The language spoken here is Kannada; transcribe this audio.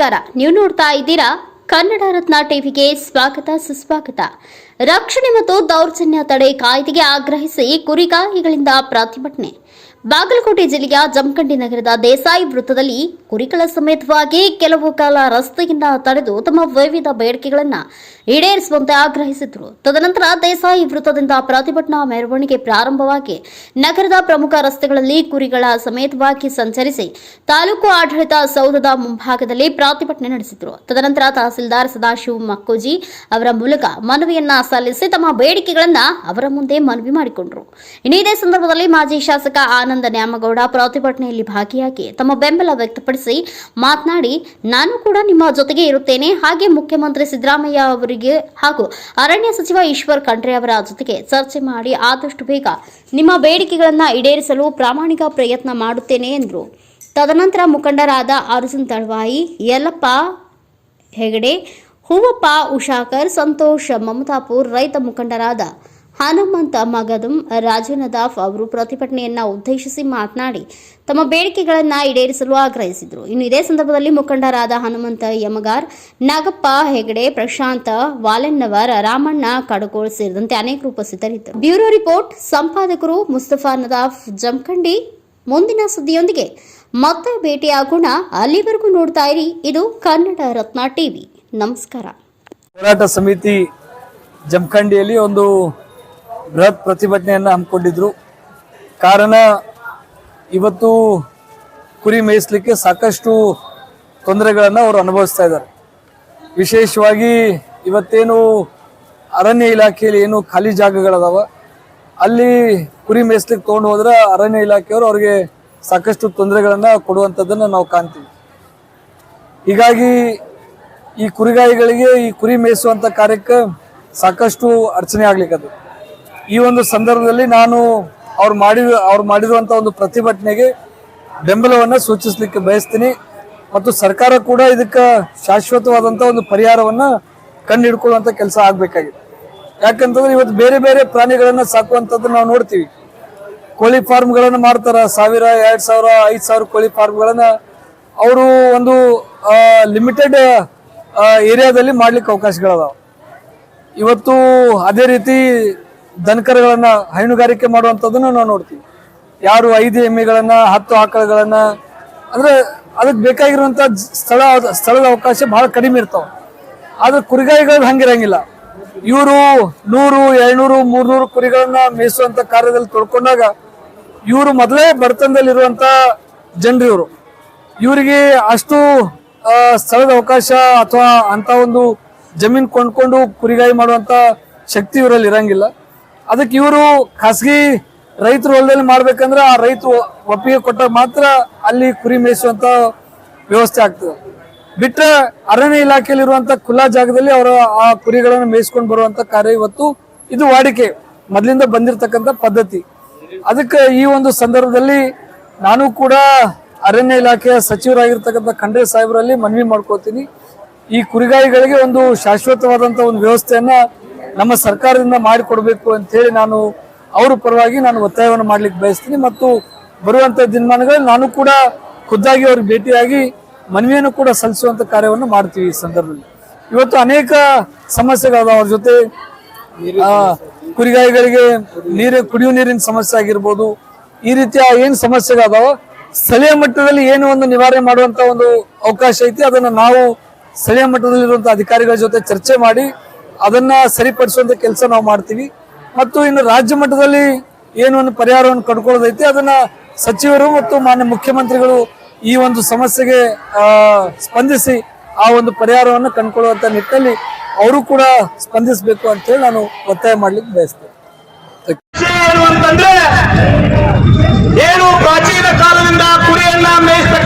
ನಮಸ್ಕಾರ. ನೀವು ನೋಡ್ತಾ ಇದ್ದೀರಾ ಕನ್ನಡ ರತ್ನ ಟಿವಿಗೆ ಸ್ವಾಗತ, ಸುಸ್ವಾಗತ. ರಕ್ಷಣೆ ಮತ್ತು ದೌರ್ಜನ್ಯ ತಡೆ ಕಾಯ್ದೆಗೆ ಆಗ್ರಹಿಸಿ ಕುರಿಗಾಯಿಗಳಿಂದ ಪ್ರತಿಭಟನೆ. ಬಾಗಲಕೋಟೆ ಜಿಲ್ಲೆಯ ಜಮಖಂಡಿ ನಗರದ ದೇಸಾಯಿ ವೃತ್ತದಲ್ಲಿ ಕುರಿಗಳ ಸಮೇತವಾಗಿ ಕೆಲವು ಕಾಲ ರಸ್ತೆಯಿಂದ ತಡೆದು ತಮ್ಮ ವಿವಿಧ ಬೇಡಿಕೆಗಳನ್ನು ಈಡೇರಿಸುವಂತೆ ಆಗ್ರಹಿಸಿದ್ರು. ತದನಂತರ ದೇಸಾಯಿ ವೃತ್ತದಿಂದ ಪ್ರತಿಭಟನಾ ಮೆರವಣಿಗೆ ಪ್ರಾರಂಭವಾಗಿ ನಗರದ ಪ್ರಮುಖ ರಸ್ತೆಗಳಲ್ಲಿ ಕುರಿಗಳ ಸಮೇತವಾಗಿ ಸಂಚರಿಸಿ ತಾಲೂಕು ಆಡಳಿತ ಸೌಧದ ಮುಂಭಾಗದಲ್ಲಿ ಪ್ರತಿಭಟನೆ ನಡೆಸಿದ್ರು. ತದನಂತರ ತಹಸೀಲ್ದಾರ್ ಸದಾಶಿವ ಮಕ್ಕೋಜಿ ಅವರ ಮೂಲಕ ಮನವಿಯನ್ನ ಸಲ್ಲಿಸಿ ತಮ್ಮ ಬೇಡಿಕೆಗಳನ್ನ ಅವರ ಮುಂದೆ ಮನವಿ ಮಾಡಿಕೊಂಡರು. ಇನ್ನು ಸಂದರ್ಭದಲ್ಲಿ ಮಾಜಿ ಶಾಸಕ ನ್ಯಾಮಗೌಡ ಪ್ರತಿಭಟನೆಯಲ್ಲಿ ಭಾಗಿಯಾಗಿ ತಮ್ಮ ಬೆಂಬಲ ವ್ಯಕ್ತಪಡಿಸಿ ಮಾತನಾಡಿ, ನಾನು ಕೂಡ ನಿಮ್ಮ ಜೊತೆಗೆ ಇರುತ್ತೇನೆ. ಹಾಗೆ ಮುಖ್ಯಮಂತ್ರಿ ಸಿದ್ದರಾಮಯ್ಯ ಅವರಿಗೆ ಹಾಗೂ ಅರಣ್ಯ ಸಚಿವ ಈಶ್ವರ್ ಖಂಡ್ರೆ ಅವರ ಜೊತೆಗೆ ಚರ್ಚೆ ಮಾಡಿ ಆದಷ್ಟು ಬೇಗ ನಿಮ್ಮ ಬೇಡಿಕೆಗಳನ್ನು ಈಡೇರಿಸಲು ಪ್ರಾಮಾಣಿಕ ಪ್ರಯತ್ನ ಮಾಡುತ್ತೇನೆ ಎಂದರು. ತದನಂತರ ಮುಖಂಡರಾದ ಅರ್ಜುನ್ ತಳವಾಯಿ, ಯಲ್ಲಪ್ಪ ಹೆಗಡೆ, ಹೂವಪ್ಪ ಉಷಾಕರ್, ಸಂತೋಷ್ ಮಮತಾಪುರ್ ರೈತ ಮುಖಂಡರಾದ ಹನುಮಂತ ಮಗದುಂ ರಾಜನದಾಫ್ ಅವರು ಪ್ರತಿಭಟನೆಯನ್ನ ಉದ್ದೇಶಿಸಿ ಮಾತನಾಡಿ ತಮ್ಮ ಬೇಡಿಕೆಗಳನ್ನು ಈಡೇರಿಸಲು ಆಗ್ರಹಿಸಿದರು. ಇನ್ನು ಇದೇ ಸಂದರ್ಭದಲ್ಲಿ ಮುಖಂಡರಾದ ಹನುಮಂತ ಯಮಗಾರ್, ನಾಗಪ್ಪ ಹೆಗಡೆ, ಪ್ರಶಾಂತ ವಾಲೆನ್ನವರ್, ರಾಮಣ್ಣ ಕಡಕೋಳ್ ಸೇರಿದಂತೆ ಅನೇಕರು ಉಪಸ್ಥಿತರಿದ್ದರು. ಬ್ಯೂರೋ ರಿಪೋರ್ಟ್, ಸಂಪಾದಕರು ಮುಸ್ತಫಾ ನದಾಫ್, ಜಮಖಂಡಿ. ಮುಂದಿನ ಸುದ್ದಿಯೊಂದಿಗೆ ಮತ್ತೆ ಭೇಟಿಯಾಗೋಣ. ಅಲ್ಲಿವರೆಗೂ ನೋಡ್ತಾ ಇರಿ. ಇದು ಕನ್ನಡ ರತ್ನ ಟಿವಿ. ನಮಸ್ಕಾರ. ಹೋರಾಟ ಸಮಿತಿ ಜಮಖಂಡಿಯಲ್ಲಿ ಒಂದು ಬೃಹತ್ ಪ್ರತಿಭಟನೆಯನ್ನು ಹಮ್ಮಿಕೊಂಡಿದ್ರು. ಕಾರಣ ಇವತ್ತು ಕುರಿ ಮೇಯಿಸಲಿಕ್ಕೆ ಸಾಕಷ್ಟು ತೊಂದರೆಗಳನ್ನು ಅವರು ಅನುಭವಿಸ್ತಾ ಇದ್ದಾರೆ. ವಿಶೇಷವಾಗಿ ಇವತ್ತೇನು ಅರಣ್ಯ ಇಲಾಖೆಯಲ್ಲಿ ಏನು ಖಾಲಿ ಜಾಗಗಳದಾವ, ಅಲ್ಲಿ ಕುರಿ ಮೇಯಿಸ್ಲಿಕ್ಕೆ ತೊಗೊಂಡು ಹೋದ್ರೆ ಅರಣ್ಯ ಇಲಾಖೆಯವರು ಅವ್ರಿಗೆ ಸಾಕಷ್ಟು ತೊಂದರೆಗಳನ್ನು ಕೊಡುವಂಥದ್ದನ್ನು ನಾವು ಕಾಣ್ತೀವಿ. ಹೀಗಾಗಿ ಈ ಕುರಿಗಾಯಿಗಳಿಗೆ ಈ ಕುರಿ ಮೇಯಿಸುವಂತ ಕಾರ್ಯಕ್ಕೆ ಸಾಕಷ್ಟು ಅಡಚಣೆ ಆಗ್ಲಿಕ್ಕದು ಈ ಒಂದು ಸಂದರ್ಭದಲ್ಲಿ ನಾನು ಅವ್ರು ಮಾಡಿ ಅವ್ರು ಮಾಡಿರುವಂತಹ ಒಂದು ಪ್ರತಿಭಟನೆಗೆ ಬೆಂಬಲವನ್ನ ಸೂಚಿಸಲಿಕ್ಕೆ ಬಯಸ್ತೀನಿ. ಮತ್ತು ಸರ್ಕಾರ ಕೂಡ ಇದಕ್ಕೆ ಶಾಶ್ವತವಾದಂತ ಒಂದು ಪರಿಹಾರವನ್ನ ಕಂಡುಹಿಡ್ಕೊಳ್ಳುವಂತ ಕೆಲಸ ಆಗ್ಬೇಕಾಗಿದೆ. ಯಾಕಂತಂದ್ರೆ ಇವತ್ತು ಬೇರೆ ಬೇರೆ ಪ್ರಾಣಿಗಳನ್ನ ಸಾಕುವಂಥದ್ದು ನಾವು ನೋಡ್ತೀವಿ. ಕೋಳಿ ಫಾರ್ಮ್ಗಳನ್ನ ಮಾಡ್ತಾರ ಸಾವಿರ, ಎರಡ್ ಸಾವಿರ, ಐದ್ ಸಾವಿರ ಕೋಳಿ ಫಾರ್ಮ್ಗಳನ್ನ ಅವರು ಒಂದು ಲಿಮಿಟೆಡ್ ಏರಿಯಾದಲ್ಲಿ ಮಾಡ್ಲಿಕ್ಕೆ ಅವಕಾಶಗಳದಾವ. ಇವತ್ತು ಅದೇ ರೀತಿ ದನಕರಗಳನ್ನ ಹೈನುಗಾರಿಕೆ ಮಾಡುವಂಥದ್ದನ್ನು ನಾವು ನೋಡ್ತೀವಿ. ಯಾರು ಐದು ಎಮ್ಮೆಗಳನ್ನ, ಹತ್ತು ಆಕಳಗಳನ್ನ, ಅಂದ್ರೆ ಅದಕ್ಕೆ ಬೇಕಾಗಿರುವಂತ ಸ್ಥಳ, ಸ್ಥಳದ ಅವಕಾಶ ಬಹಳ ಕಡಿಮೆ ಇರ್ತಾವ. ಆದ್ರೆ ಕುರಿಗಾಯಿಗಳು ಹಂಗಿರಂಗಿಲ್ಲ. ಇವರು ನೂರು, ಎರಡ್ನೂರು, ಮೂರ್ನೂರು ಕುರಿಗಳನ್ನ ಮೇಯಿಸುವಂತ ಕಾರ್ಯದಲ್ಲಿ ತೊಳ್ಕೊಂಡಾಗ ಇವರು ಮೊದಲೇ ಬಡತನದಲ್ಲಿರುವಂತ ಜನರು ಇವರು. ಇವರಿಗೆ ಅಷ್ಟು ಸ್ಥಳದ ಅವಕಾಶ ಅಥವಾ ಅಂತ ಒಂದು ಜಮೀನ್ ಕೊಂಡ್ಕೊಂಡು ಕುರಿಗಾಯಿ ಮಾಡುವಂತ ಶಕ್ತಿ ಇವರಲ್ಲಿ ಇರಂಗಿಲ್ಲ. ಅದಕ್ಕೆ ಇವರು ಖಾಸಗಿ ರೈತರು ಹೊಲದಲ್ಲಿ ಮಾಡ್ಬೇಕಂದ್ರೆ ಆ ರೈತರು ಒಪ್ಪಿಗೆ ಕೊಟ್ಟಾಗ ಮಾತ್ರ ಅಲ್ಲಿ ಕುರಿ ಮೇಯಿಸುವಂತ ವ್ಯವಸ್ಥೆ ಆಗ್ತದೆ. ಬಿಟ್ಟರೆ ಅರಣ್ಯ ಇಲಾಖೆಯಲ್ಲಿರುವಂತ ಖುಲ್ಲಾ ಜಾಗದಲ್ಲಿ ಅವರು ಆ ಕುರಿಗಳನ್ನು ಮೇಯಿಸ್ಕೊಂಡು ಬರುವಂತ ಕಾರ್ಯ ಇವತ್ತು ಇದು ವಾಡಿಕೆ, ಮೊದಲಿಂದ ಬಂದಿರತಕ್ಕಂತ ಪದ್ಧತಿ. ಅದಕ್ಕೆ ಈ ಒಂದು ಸಂದರ್ಭದಲ್ಲಿ ನಾನು ಕೂಡ ಅರಣ್ಯ ಇಲಾಖೆಯ ಸಚಿವರಾಗಿರ್ತಕ್ಕಂಥ ಖಂಡ್ರೆ ಸಾಹೇಬರಲ್ಲಿ ಮನವಿ ಮಾಡ್ಕೋತೀನಿ. ಈ ಕುರಿಗಾಯಿಗಳಿಗೆ ಒಂದು ಶಾಶ್ವತವಾದಂತ ಒಂದು ವ್ಯವಸ್ಥೆಯನ್ನ ನಮ್ಮ ಸರ್ಕಾರದಿಂದ ಮಾಡಿಕೊಡಬೇಕು ಅಂತ ಹೇಳಿ ನಾನು ಅವ್ರ ಪರವಾಗಿ ನಾನು ಒತ್ತಾಯವನ್ನು ಮಾಡ್ಲಿಕ್ಕೆ ಬಯಸ್ತೀನಿ ಮತ್ತು ಬರುವಂತ ದಿನಮಾನಗಳಲ್ಲಿ ನಾನು ಕೂಡ ಖುದ್ದಾಗಿ ಅವ್ರಿಗೆ ಭೇಟಿಯಾಗಿ ಮನವಿಯನ್ನು ಕೂಡ ಸಲ್ಲಿಸುವಂತ ಕಾರ್ಯವನ್ನು ಮಾಡ್ತೀವಿ ಈ ಸಂದರ್ಭದಲ್ಲಿ. ಇವತ್ತು ಅನೇಕ ಸಮಸ್ಯೆಗಳಾದ ಅವ್ರ ಜೊತೆ ಕುರಿಗಾಯಿಗಳಿಗೆ ನೀರು, ಕುಡಿಯುವ ನೀರಿನ ಸಮಸ್ಯೆ ಆಗಿರ್ಬೋದು. ಈ ರೀತಿಯ ಏನ್ ಸಮಸ್ಯೆಗಳದಾವ, ಸ್ಥಳೀಯ ಮಟ್ಟದಲ್ಲಿ ಏನು ಒಂದು ನಿವಾರಣೆ ಮಾಡುವಂತ ಒಂದು ಅವಕಾಶ ಐತಿ, ಅದನ್ನ ನಾವು ಸ್ಥಳೀಯ ಮಟ್ಟದಲ್ಲಿರುವಂತಹ ಅಧಿಕಾರಿಗಳ ಜೊತೆ ಚರ್ಚೆ ಮಾಡಿ ಅದನ್ನ ಸರಿಪಡಿಸುವಂತ ಕೆಲಸ ನಾವು ಮಾಡ್ತೀವಿ. ಮತ್ತು ಇನ್ನು ರಾಜ್ಯ ಮಟ್ಟದಲ್ಲಿ ಏನು ಒಂದು ಪರಿಹಾರವನ್ನು ಕಂಡುಕೊಳ್ಳೋದೈತೆ, ಅದನ್ನ ಸಚಿವರು ಮತ್ತು ಮಾನ್ಯ ಮುಖ್ಯಮಂತ್ರಿಗಳು ಈ ಒಂದು ಸಮಸ್ಯೆಗೆ ಸ್ಪಂದಿಸಿ ಆ ಒಂದು ಪರಿಹಾರವನ್ನು ಕಂಡುಕೊಳ್ಳುವಂತ ನಿಟ್ಟಿನಲ್ಲಿ ಅವರು ಕೂಡ ಸ್ಪಂದಿಸಬೇಕು ಅಂತ ಹೇಳಿ ನಾನು ಒತ್ತಾಯ ಮಾಡ್ಲಿಕ್ಕೆ ಬಯಸ್ತೇನೆ. ಏನು ಪ್ರಾಚೀನ ಕಾಲದಿಂದ ಕುರಿಯನ್ನ ಮೇಯಿಸ್ತ